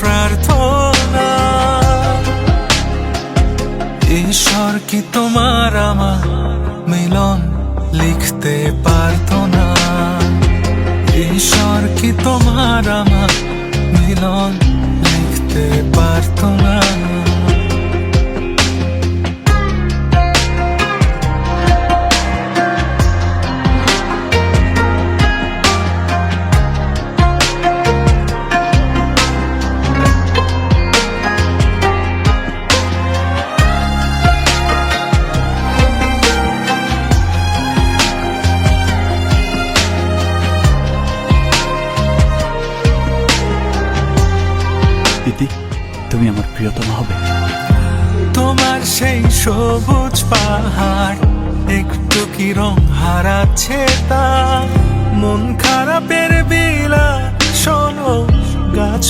প্রার্থনা ঈশ্বর কি তোমার আমার মিলন লিখতে পারতো না ঈশ্বর কি তোমার আমার মিলন লিখতে পারতো না তুমি আমার প্রিয়তম হবে। তোমার সেই সবুজ পাহাড়, একটু কি রং হারাচ্ছে তা মন খারাপের বিলা শোনো গাছ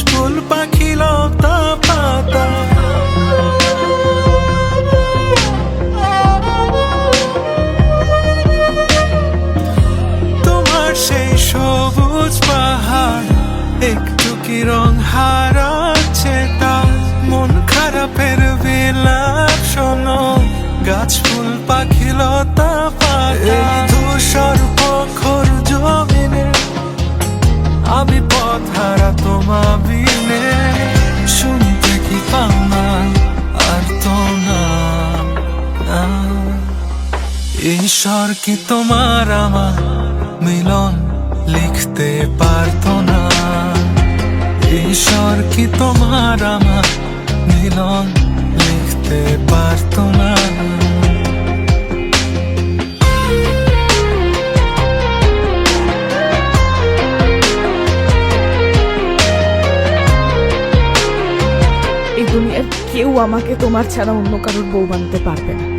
ঈশ্বর কি তোমার আমার মিলন লিখতে পারতো না? ঈশ্বর কি তোমার আমার মিলন লিখতে পারতো না? এই দুনিয়ার কেউ আমাকে তোমার ছাড়া অন্য কারোর বউ বানাতে পারবে না।